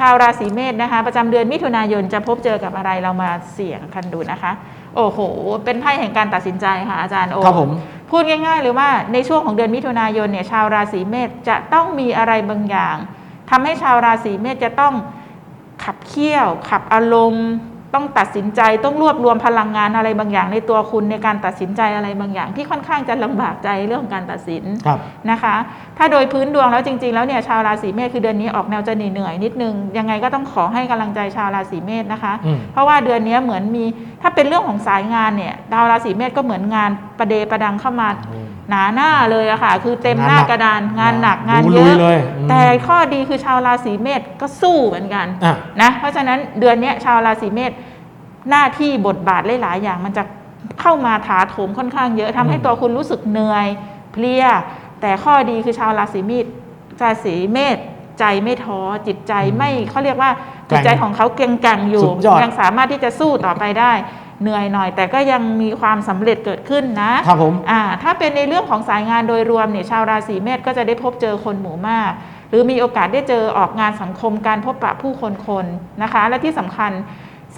ชาวราศีเมษนะคะ ประจำเดือนมิถุนายนจะพบเจอกับอะไรเรามาเสี่ยงกันดูนะคะ โอ้โห เป็นไพ่แห่งการตัดสินใจค่ะอาจารย์โอครับผมพูดง่ายๆเลยว่าในช่วงของเดือนมิถุนายนเนี่ยชาวราศีเมษจะต้องมีอะไรบางอย่างทำให้ชาวราศีเมษจะต้องขับเคี่ยว ขับอารมณ์ ต้องตัดสินใจต้องรวบรวมพลังงานอะไรบางอย่างในตัวคุณในการตัดสินใจอะไรบางอย่าง ที่ค่อนข้างจะลำบากใจเรื่องของการตัดสินครับนะคะ ถ้าโดยพื้นดวงแล้วจริง ๆ แล้วเนี่ยชาวราศีเมษคือเดือนนี้ออกแนวจะเหนื่อยๆนิดนึงยังไงก็ต้องขอให้กำลังใจชาวราศีเมษนะคะอืมเพราะว่าเดือนนี้เหมือนมีถ้าเป็นเรื่องของสายงานเนี่ยดาวราศีเมษก็เหมือนงานประเดประดังเข้ามา หนาหน้าเลยอะค่ะ คือเต็มหน้ากระดานงานหนักงานเยลุอะเลยอืมแต่ข้อดีคือชาวราศีเมษก็สู้เหมือนกันอะนะเพราะฉะนั้นเดือนเนี้ยชาวราศีเมษหน้าที่บทบาทหลายๆอย่าง มันจะเข้ามาถาโถมค่อนข้างเยอะทำให้อืมตัวคุณรู้สึกเหนื่อยเพลีย แต่ข้อดีคือชาวราศีมีษราศีเมษใจไม่ท้อจิตใจไม่เขาเรียกว่าจิตใจของเขาเกร็งกังอยู่สุดยอดยังสามารถที่จะสู้ต่อไปได้ เหนื่อยหน่อย แต่ก็ยังมีความสำเร็จเกิดขึ้นนะครับผมอ่าถ้าเป็นในเรื่องของสายงานโดยรวมเนี่ยชาวราศีเมษก็จะได้พบเจอคนหมู่มาก หรือมีโอกาสได้เจอออกงานสังคมการพบปะผู้คนคนนะคะ และที่สำคัญ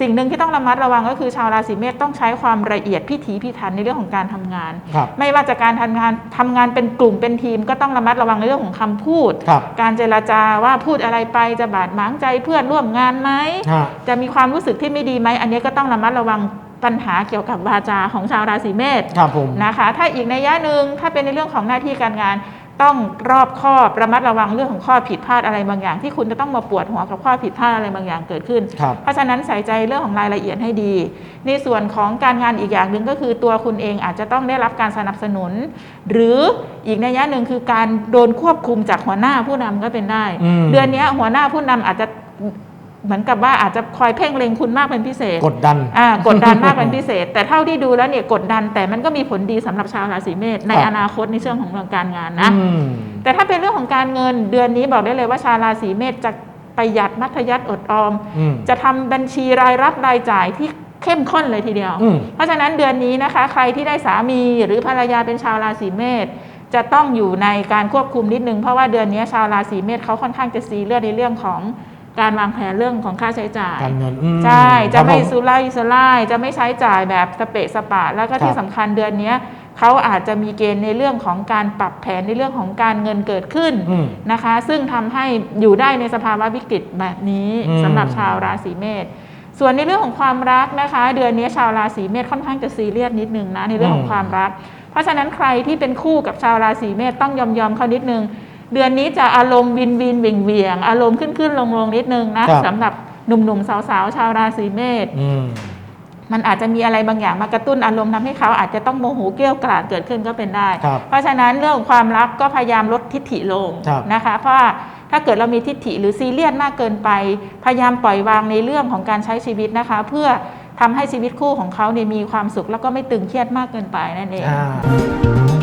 สิ่งหนึ่งที่ต้องระมัดระวังก็คือชาวราศีเมษต้องใช้ความละเอียดพิถีพิถันในเรื่องของการทำงานครับไม่ว่าจะการทำงานทำงานเป็นกลุ่มเป็นทีม ก็ต้องระมัดระวังในเรื่องของคำพูดครับการเจรจาว่าพูดอะไรไปจะบาดหมางใจเพื่อนร่วมงานไหมฮะจะมีความรู้สึกที่ไม่ดีไหม อันนี้ก็ต้องระมัดระวัง ปัญหาเกี่ยวกับวาจาของชาวราศีเมษครับผมนะคะ ถ้าอีกในยะหนึ่งถ้าเป็นในเรื่องของหน้าที่การงานต้องรอบคอบระมัดระวังเรื่องของข้อผิดพลาดอะไรบางอย่าง ที่คุณจะต้องมาปวดหัวกับข้อผิดพลาดอะไรบางอย่างเกิดขึ้นครับเพราะฉะนั้นใส่ใจเรื่องของรายละเอียดให้ดี ในส่วนของการงานอีกอย่างหนึ่งก็คือตัวคุณเองอาจจะต้องได้รับการสนับสนุน หรืออีกในยะหนึ่งคือการโดนควบคุมจากหัวหน้าผู้นำก็เป็นได้อืมเดือนนี้หัวหน้าผู้นำอาจจะ เหมือนกับว่าอาจจะคอยเพ่งเล็งคุณมากเป็นพิเศษ กดดันอ่ากดดันมากเป็นพิเศษ แต่เท่าที่ดูแล้วเนี่ยกดดัน แต่มันก็มีผลดีสำหรับชาวราศีเมษในครับอนาคตในเรื่องของเรื่องการงานนะอืมแต่ถ้าเป็นเรื่องของการเงินเดือนนี้บอกได้เลยว่าชาวราศีเมษจะประหยัดมัธยัติอดออมอืมจะทำบัญชีรายรับรายจ่ายที่เข้มข้นเลยทีเดียวอืมเพราะฉะนั้นเดือนนี้นะคะ ใครที่ได้สามีหรือภรรยาเป็นชาวราศีเมษจะต้องอยู่ในการควบคุมนิดนึง เพราะว่าเดือนนี้ชาวราศีเมษเขาค่อนข้างจะซีเรียสในเรื่องของ การวางแผนเรื่องของค่าใช้จ่ายการเงินอืมใช่จะไม่ครับผสุร่ายสลายจะไม่ใช้จ่ายแบบสเปะสปะ แล้วก็ครับที่สำคัญเดือนเนี้ยเขาอาจจะมีเกณฑ์ในเรื่องของการปรับแผนในเรื่องของการเงินเกิดขึ้นอืมนะคะ ซึ่งทำให้อยู่ได้ในสภาวะวิกฤตแบบนี้อืมสำหรับชาวราศีเมษส่วนในเรื่องของความรักนะคะ เดือนนี้ชาวราศีเมษค่อนข้างจะซีเรียสนิดนึงนะในเรื่องของความรัก เพราะฉะนั้นใครที่เป็นคู่กับชาวราศีเมษต้องยอมยอมๆเขานิดนึง เดือนนี้จะอารมณ์วินวินเวียงเวียงๆอารมณ์ขึ้นขึ้นลงลงๆนิดนึงนะครับ สำหรับหนุ่มๆสาวๆชาวราศีเมษอืม มันอาจจะมีอะไรบางอย่างมากระตุ้นอารมณ์ทำให้เขาอาจจะต้องโมโหเกรี้ยวกราดเกิดขึ้นก็เป็นได้ ครับเพราะฉะนั้นเรื่องของความรักก็พยายามลดทิฐิลงครับ นะคะ เพราะว่าถ้าเกิดเรามีทิฐิหรือซีเรียสมากเกินไป พยายามปล่อยวางในเรื่องของการใช้ชีวิตนะคะ เพื่อทำให้ชีวิตคู่ของเขาเนี่ยมีความสุขแล้วก็ไม่ตึงเครียดมากเกินไปนั่นเอง อ่า